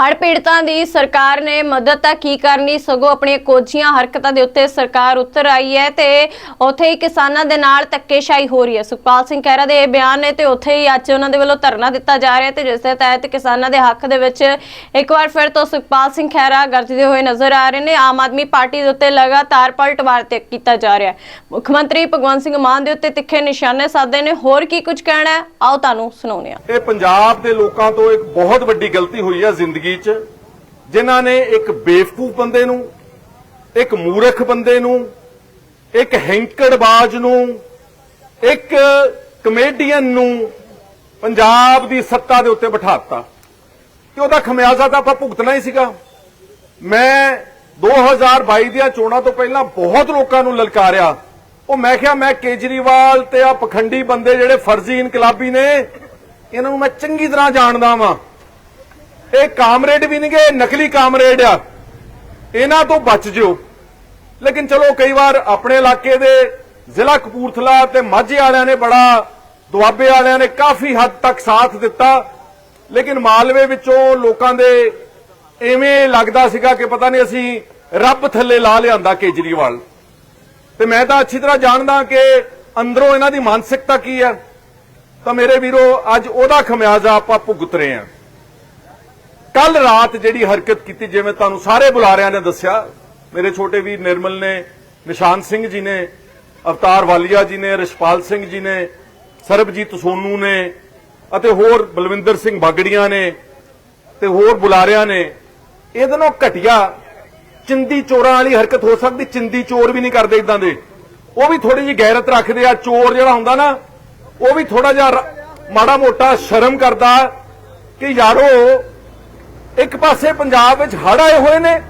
ਹੜ੍ਹ ਪੀੜਤਾਂ ਦੀ ਸਰਕਾਰ ਨੇ ਮਦਦ ਤਾਂ ਕੀ ਕਰਨੀ, ਸਗੋਂ ਆਪਣੀਆਂ ਕੋਝੀਆਂ, ਹਰਕਤਾਂ ਦੇ ਉੱਤੇ ਸਰਕਾਰ ਉਤਰ ਆਈ ਹੈ ਤੇ ਉੱਥੇ ਹੀ ਕਿਸਾਨਾਂ ਦੇ ਨਾਲ ਧੱਕੇਸ਼ਾਹੀ ਹੋ ਰਹੀ ਹੈ। ਸੁਖਪਾਲ ਸਿੰਘ ਖਹਿਰਾ ਦੇ ਇਹ ਬਿਆਨ ਨੇ ਤੇ ਉੱਥੇ ਹੀ ਅੱਜ ਉਹਨਾਂ ਦੇ ਵੱਲੋਂ ਧਰਨਾ ਦਿੱਤਾ ਜਾ ਰਿਹਾ ਤੇ ਜਿਸ ਦੇ ਤਹਿਤ ਕਿਸਾਨਾਂ ਦੇ ਹੱਕ ਦੇ ਵਿੱਚ ਇੱਕ ਵਾਰ ਫਿਰ ਤੋਂ ਸੁਖਪਾਲ ਸਿੰਘ ਖਹਿਰਾ ਗਰਜਦੇ ਹੋਏ ਨਜ਼ਰ ਆ ਰਹੇ ਨੇ। ਆਮ ਆਦਮੀ ਪਾਰਟੀ ਦੇ ਉੱਤੇ ਲਗਾਤਾਰ ਪਲਟਵਾਰ ਤੇ ਕੀਤਾ ਜਾ ਰਿਹਾ ਹੈ। ਮੁੱਖ ਮੰਤਰੀ ਭਗਵੰਤ ਸਿੰਘ ਮਾਨ ਦੇ ਉੱਤੇ ਤਿੱਖੇ ਨਿਸ਼ਾਨੇ ਸਾਧੇ ਨੇ। ਹੋਰ ਕੀ ਕੁਝ ਕਹਿਣਾ ਆਓ ਤੁਹਾਨੂੰ ਸੁਣਾਉਂਦੇ ਹਾਂ। ਇਹ ਪੰਜਾਬ ਦੇ ਲੋਕਾਂ ਤੋਂ ਇੱਕ ਬਹੁਤ ਵੱਡੀ ਗਲਤੀ ਹੋਈ ਹੈ ਜ਼ਿੰਦਗੀ 'ਚ, ਜਿਨ੍ਹਾਂ ਨੇ ਇੱਕ ਬੇਵਕੂਫ ਬੰਦੇ ਨੂੰ, ਇੱਕ ਮੂਰਖ ਬੰਦੇ ਨੂੰ, ਇੱਕ ਹੈਂਕੜਬਾਜ਼ ਨੂੰ, ਇੱਕ ਕਮੇਡੀਅਨ ਨੂੰ ਪੰਜਾਬ ਦੀ ਸੱਤਾ ਦੇ ਉੱਤੇ ਬਿਠਾਤਾ। ਕਿ ਉਹਦਾ ਖਮਿਆਜ਼ਾ ਤਾਂ ਆਪਾਂ ਭੁਗਤਣਾ ਹੀ ਸੀਗਾ। ਮੈਂ 2022 ਦੀਆਂ ਚੋਣਾਂ ਤੋਂ ਪਹਿਲਾਂ ਬਹੁਤ ਲੋਕਾਂ ਨੂੰ ਲਲਕਾਰਿਆ। ਉਹ ਮੈਂ ਕਿਹਾ, ਮੈਂ ਕੇਜਰੀਵਾਲ ਤੇ ਆ ਪਖੰਡੀ ਬੰਦੇ ਜਿਹੜੇ ਫਰਜ਼ੀ ਇਨਕਲਾਬੀ ਨੇ, ਇਹਨਾਂ ਨੂੰ ਮੈਂ ਚੰਗੀ ਤਰ੍ਹਾਂ ਜਾਣਦਾ ਵਾਂ। ਇਹ ਕਾਮਰੇਡ ਵੀ ਨਹੀਂਗੇ ਨਕਲੀ ਕਾਮਰੇਡ ਆ। ਇਹਨਾਂ ਤੋਂ ਬਚ ਜਿਓ। ਲੇਕਿਨ ਚਲੋ, ਕਈ ਵਾਰ ਆਪਣੇ ਇਲਾਕੇ ਦੇ ਜ਼ਿਲ੍ਹਾ ਕਪੂਰਥਲਾ ਤੇ ਮਾਝੇ ਵਾਲਿਆਂ ਨੇ ਬੜਾ ਦੁਆਬੇ ਵਾਲਿਆਂ ਨੇ ਕਾਫੀ ਹੱਦ ਤੱਕ ਸਾਥ ਦਿੱਤਾ। ਲੇਕਿਨ ਮਾਲਵੇ ਵਿੱਚੋਂ ਲੋਕਾਂ ਦੇ ਐਵੇਂ ਲੱਗਦਾ ਸੀਗਾ ਕਿ ਪਤਾ ਨਹੀਂ ਅਸੀਂ ਰੱਬ ਥੱਲੇ ਲਾ ਲਿਆਂਦਾ ਕੇਜਰੀਵਾਲ। ਤੇ ਮੈਂ ਤਾਂ ਅੱਛੀ ਤਰ੍ਹਾਂ ਜਾਣਦਾ ਕਿ ਅੰਦਰੋਂ ਇਹਨਾਂ ਦੀ ਮਾਨਸਿਕਤਾ ਕੀ ਹੈ ਤਾਂ ਮੇਰੇ ਵੀਰੋ, ਅੱਜ ਉਹਦਾ ਖਮਿਆਜ਼ਾ ਆਪਾਂ ਭੁਗਤ ਰਹੇ ਹਾਂ। ਕੱਲ ਰਾਤ ਜਿਹੜੀ ਹਰਕਤ ਕੀਤੀ, ਜਿਵੇਂ ਤੁਹਾਨੂੰ ਸਾਰੇ ਬੁਲਾਰਿਆਂ ਨੇ ਦੱਸਿਆ, ਮੇਰੇ ਛੋਟੇ ਵੀਰ ਨਿਰਮਲ ਨੇ, ਨਿਸ਼ਾਨ ਸਿੰਘ ਜੀ ਨੇ, ਅਵਤਾਰ ਵਾਲੀਆ ਜੀ ਨੇ, ਰਿਸ਼ਪਾਲ ਸਿੰਘ ਜੀ ਨੇ, ਸਰਬਜੀਤ ਸੋਨੂ ਨੇ, ਅਤੇ ਹੋਰ ਬਲਵਿੰਦਰ ਸਿੰਘ ਬਾਗੜੀਆਂ ਨੇ, ਤੇ ਹੋਰ ਬੁਲਾਰਿਆਂ ਨੇ, ਇਹਦੇ ਨਾਲ ਘਟਿਆ। ਚਿੰਦੀ ਚੋਰਾਂ ਵਾਲੀ ਹਰਕਤ ਹੋ ਸਕਦੀ, ਚਿੰਦੀ ਚੋਰ ਵੀ ਨਹੀਂ ਕਰਦੇ ਇਦਾਂ ਦੇ। ਉਹ ਵੀ ਥੋੜੀ ਜਿਹੀ ਗੈਰਤ ਰੱਖਦੇ ਆ, ਚੋਰ ਜਿਹੜਾ ਹੁੰਦਾ ਨਾ, ਉਹ ਵੀ ਥੋੜਾ ਜਿਹਾ ਮਾੜਾ ਮੋਟਾ ਸ਼ਰਮ ਕਰਦਾ ਕਿ ਯਾਰੋ ਇੱਕ ਪਾਸੇ ਪੰਜਾਬ ਵਿੱਚ ਹੜ ਆਏ ਹੋਏ ਨੇ,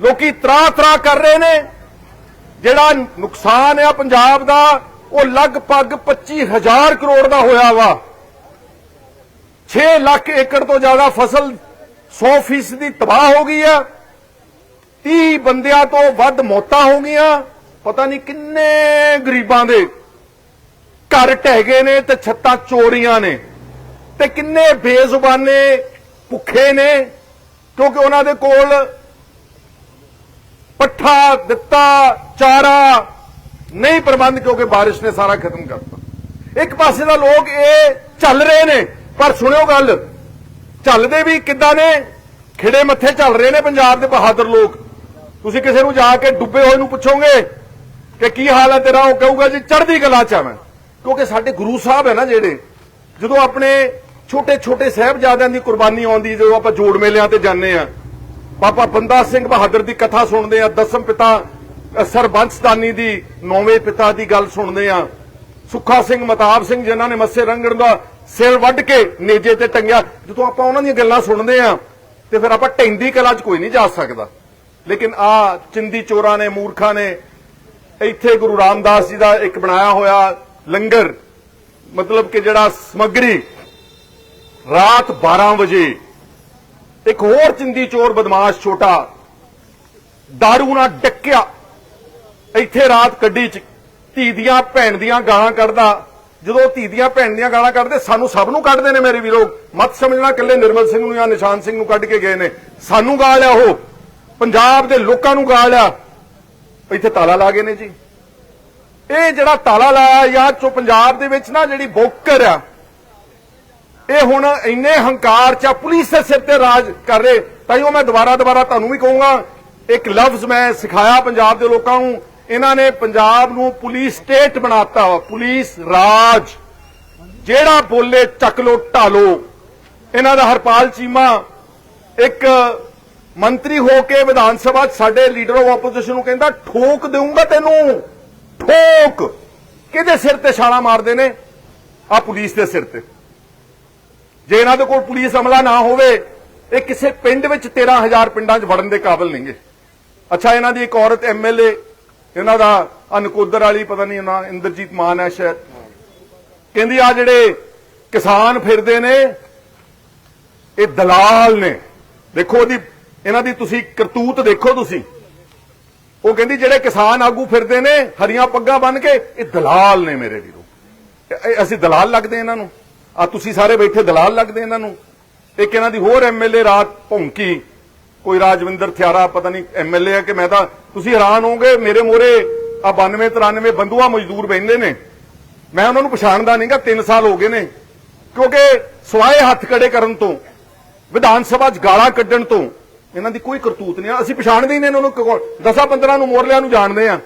ਲੋਕੀ ਤਰਾ ਤਰਾ ਕਰ ਰਹੇ ਨੇ। ਜਿਹੜਾ ਨੁਕਸਾਨ ਆ ਪੰਜਾਬ ਦਾ, ਉਹ ਲਗਭਗ 25000 ਕਰੋੜ ਦਾ ਹੋਇਆ ਵਾ। 6 ਲੱਖ ਏਕੜ ਤੋਂ ਜ਼ਿਆਦਾ ਫਸਲ 100% ਦੀ ਤਬਾਹ ਹੋ ਗਈ ਆ। 30 ਬੰਦਿਆਂ ਤੋਂ ਵੱਧ ਮੌਤਾਂ ਹੋ ਗਈਆਂ। ਪਤਾ ਨਹੀਂ ਕਿੰਨੇ ਗਰੀਬਾਂ ਦੇ ਘਰ ਢਹਿ ਗਏ ਨੇ ਤੇ ਛੱਤਾਂ ਚੋਰੀਆਂ ਨੇ ਤੇ ਕਿੰਨੇ ਬੇਜ਼ੁਬਾਨੇ ਭੁੱਖੇ ਨੇ, ਕਿਉਂਕਿ ਉਹਨਾਂ ਦੇ ਕੋਲ ਪੱਠਾ, ਦਿੱਤਾ, ਚਾਰਾ ਨਹੀਂ ਪ੍ਰਬੰਧ, ਕਿਉਂਕਿ ਬਾਰਿਸ਼ ਨੇ ਸਾਰਾ ਖਤਮ ਕਰਤਾ। ਇੱਕ ਪਾਸੇ ਦਾ ਲੋਕ ਇਹ ਚੱਲ ਰਹੇ ਨੇ, ਪਰ ਸੁਣਿਓ ਗੱਲ, ਚੱਲਦੇ ਵੀ ਕਿੱਦਾਂ ਨੇ? ਖਿੜੇ ਮੱਥੇ ਚੱਲ ਰਹੇ ਨੇ ਪੰਜਾਬ ਦੇ ਬਹਾਦਰ ਲੋਕ। ਤੁਸੀਂ ਕਿਸੇ ਨੂੰ ਜਾ ਕੇ ਡੁੱਬੇ ਹੋਏ ਨੂੰ ਪੁੱਛੋਗੇ ਕਿ ਕੀ ਹਾਲ ਹੈ ਤੇਰਾ, ਉਹ ਕਹੂਗਾ ਜੀ, ਚੜ੍ਹਦੀ ਕਲਾ ਚ ਆ ਮੈਂ। ਕਿਉਂਕਿ ਸਾਡੇ ਗੁਰੂ ਸਾਹਿਬ ਹੈ ਨਾ ਜਿਹੜੇ, ਜਦੋਂ ਆਪਣੇ ਛੋਟੇ ਛੋਟੇ ਸਾਹਿਬਜ਼ਾਦਿਆਂ ਦੀ ਕੁਰਬਾਨੀ ਆਉਂਦੀ ਜਦੋਂ ਆਪਾਂ ਜੋੜ ਮੇਲਿਆਂ ਤੇ ਜਾਂਦੇ ਆ ਬਾਬਾ ਬੰਦਾ ਸਿੰਘ ਬਹਾਦਰ ਦੀ ਕਥਾ ਸੁਣਦੇ ਆ ਦਸਮ ਪਿਤਾ ਸਰਬੰਸਦਾਨੀ ਦੀ, ਨੌਵੇਂ ਪਿਤਾ ਦੀ ਗੱਲ ਸੁਣਦੇ ਆ ਸੁੱਖਾ ਸਿੰਘ, ਮਤਾਬ ਸਿੰਘ ਜਿਨ੍ਹਾਂ ਨੇ ਮੱਸੇ ਰੰਗਣ ਦਾ ਸਿਰ ਵੱਢ ਕੇ ਨੇਜੇ ਤੇ ਟੰਗਿਆ, ਜਦੋਂ ਆਪਾਂ ਉਹਨਾਂ ਦੀਆਂ ਗੱਲਾਂ ਸੁਣਦੇ ਆ ਤੇ ਫਿਰ ਆਪਾਂ ਟੈਂਦੀ ਕਲਾ 'ਚ ਕੋਈ ਨਹੀਂ ਜਾ ਸਕਦਾ। ਲੇਕਿਨ ਆ ਚਿੰਦੀ ਚੋਰਾਂ ਨੇ, ਮੂਰਖਾਂ ਨੇ, ਇੱਥੇ ਗੁਰੂ ਰਾਮਦਾਸ ਜੀ ਦਾ ਇੱਕ ਬਣਾਇਆ ਹੋਇਆ ਲੰਗਰ, ਮਤਲਬ ਕਿ ਜਿਹੜਾ ਸਮੱਗਰੀ ਰਾਤ 12 ਵਜੇ ਇੱਕ ਹੋਰ ਚਿੰਦੀ ਚੋਰ ਬਦਮਾਸ਼ ਛੋਟਾ दारू ਨਾਲ ਡੱਕਿਆ। ਇੱਥੇ ਰਾਤ ਕੱਢੀ ਚ ਧੀ ਦੀਆਂ ਭੈਣ ਦੀਆਂ ਗਾਲਾਂ ਕੱਢਦਾ। ਜਦੋਂ ਧੀ ਦੀਆਂ ਭੈਣ ਦੀਆਂ ਗਾਲਾਂ ਕੱਢਦੇ, ਸਾਨੂੰ ਸਭ ਨੂੰ ਕੱਢਦੇ ਨੇ ਮੇਰੇ ਵੀਰੋ। ਮਤ ਸਮਝਣਾ ਇਕੱਲੇ ਨਿਰਮਲ ਸਿੰਘ ਨੂੰ ਜਾਂ ਨਿਸ਼ਾਨ ਸਿੰਘ ਨੂੰ ਕੱਢ ਕੇ ਗਏ ਨੇ। ਸਾਨੂੰ ਗਾਲ ਆ ਉਹ। ਪੰਜਾਬ ਦੇ ਲੋਕਾਂ ਨੂੰ ਗਾਲ ਆ। ਇੱਥੇ ਤਾਲਾ ਲਾ ਗਏ ਨੇ ਜੀ। ਇਹ ਜਿਹੜਾ ਤਾਲਾ ਲਾਇਆ ਜਾਂ ਚੋ ਪੰਜਾਬ ਦੇ ਵਿੱਚ ਨਾ ਜਿਹੜੀ ਬੋਕਰ ਆ ਇਹ ਹੁਣ ਇੰਨੇ ਹੰਕਾਰ ਚ ਆ, ਪੁਲਿਸ ਦੇ ਸਿਰ ਤੇ ਰਾਜ ਕਰ ਰਹੇ। ਤਾਂ ਉਹ ਮੈਂ ਦੁਬਾਰਾ ਦੁਬਾਰਾ ਤੁਹਾਨੂੰ ਵੀ ਕਹੂੰਗਾ ਇੱਕ ਲਫ਼ਜ਼ ਮੈਂ ਸਿਖਾਇਆ ਪੰਜਾਬ ਦੇ ਲੋਕਾਂ ਨੂੰ ਇਹਨਾਂ ਨੇ ਪੰਜਾਬ ਨੂੰ ਪੁਲਿਸ ਸਟੇਟ ਬਣਾਤਾ ਵਾ ਪੁਲਿਸ ਰਾਜ। ਜਿਹੜਾ ਬੋਲੇ ਚੱਕ ਲੋ ਢਾਲੋ। ਇਹਨਾਂ ਦਾ ਹਰਪਾਲ ਚੀਮਾ ਇੱਕ ਮੰਤਰੀ ਹੋ ਕੇ ਵਿਧਾਨ ਸਭਾ 'ਚ ਸਾਡੇ ਲੀਡਰ ਆਫ ਆਪੋਜੀਸ਼ਨ ਨੂੰ ਕਹਿੰਦਾ ਠੋਕ ਦੇਊਂਗਾ ਤੈਨੂੰ। ਠੋਕ! ਕਿਹਦੇ ਸਿਰ ਤੇ ਛਾਲਾ ਮਾਰਦੇ ਨੇ? ਆ ਪੁਲਿਸ ਦੇ ਸਿਰ ਤੇ। ਜੇ ਇਹਨਾਂ ਦੇ ਕੋਲ ਪੁਲਿਸ ਅਮਲਾ ਨਾ ਹੋਵੇ, ਇਹ ਕਿਸੇ ਪਿੰਡ ਵਿੱਚ 13000 ਪਿੰਡਾਂ 'ਚ ਵੜਨ ਦੇ ਕਾਬਿਲ ਨਹੀਂਗੇ ਅੱਛਾ, ਇਹਨਾਂ ਦੀ ਇੱਕ ਔਰਤ ਐਮਐਲਏ ਇਹਨਾਂ ਦਾ ਅਨਕੋਦਰ ਵਾਲੀ, ਪਤਾ ਨਹੀਂ ਉਹਨਾਂ ਇੰਦਰਜੀਤ ਮਾਨ ਹੈ ਸ਼ਾਇਦ। ਕਹਿੰਦੀ ਆ ਜਿਹੜੇ ਕਿਸਾਨ ਫਿਰਦੇ ਨੇ, ਇਹ ਦਲਾਲ ਨੇ। ਦੇਖੋ ਉਹਦੀ, ਇਹਨਾਂ ਦੀ ਤੁਸੀਂ ਕਰਤੂਤ ਦੇਖੋ ਤੁਸੀਂ। ਉਹ ਕਹਿੰਦੀ ਜਿਹੜੇ ਕਿਸਾਨ ਆਗੂ ਫਿਰਦੇ ਨੇ, ਹਰੀਆਂ ਪੱਗਾਂ ਬੰਨ ਕੇ, ਇਹ ਦਲਾਲ ਨੇ ਮੇਰੇ ਵੀਰੋ। ਅਸੀਂ ਦਲਾਲ ਲੱਗਦੇ ਇਹਨਾਂ ਨੂੰ। ਆ ਤੁਸੀਂ ਸਾਰੇ ਬੈਠੇ ਦਲਾਲ ਲੱਗਦੇ ਇਹਨਾਂ ਨੂੰ। ਇੱਕ ਇਹਨਾਂ ਦੀ ਹੋਰ ਐਮਐਲਏ ਰਾਤ ਭੌਂਕੀ, ਕੋਈ ਰਾਜਵਿੰਦਰ ਥਿਆਰਾ, ਪਤਾ ਨਹੀਂ ਐਮਐਲਏ ਹੈ ਕਿ ਮੈਂ ਤਾਂ, ਤੁਸੀਂ ਹੈਰਾਨ ਹੋਗੇ ਮੇਰੇ ਮੋਰੇ ਆ 92 93 ਬੰਦੂਆ ਮਜ਼ਦੂਰ ਬੈੰਦੇ ਨੇ। ਮੈਂ ਉਹਨਾਂ ਨੂੰ ਪਛਾਣਦਾ ਨਹੀਂਗਾ 3 ਸਾਲ ਹੋ ਗਏ ਨੇ। ਕਿਉਂਕਿ ਸਵਾਏ ਹੱਥ ਕੜੇ ਕਰਨ ਤੋਂ, ਵਿਧਾਨ ਸਭਾ 'ਚ ਗਾਲਾਂ ਕੱਢਣ ਤੋਂ, ਇਹਨਾਂ ਦੀ ਕੋਈ ਕਰਤੂਤ ਨਹੀਂ ਆ। ਅਸੀਂ ਪਛਾਣਦੇ ਹੀ ਨਹੀਂ ਇਹਨਾਂ ਨੂੰ 10 15 ਨੂੰ ਮੋਰਲਿਆਂ ਨੂੰ ਜਾਣਦੇ ਆ।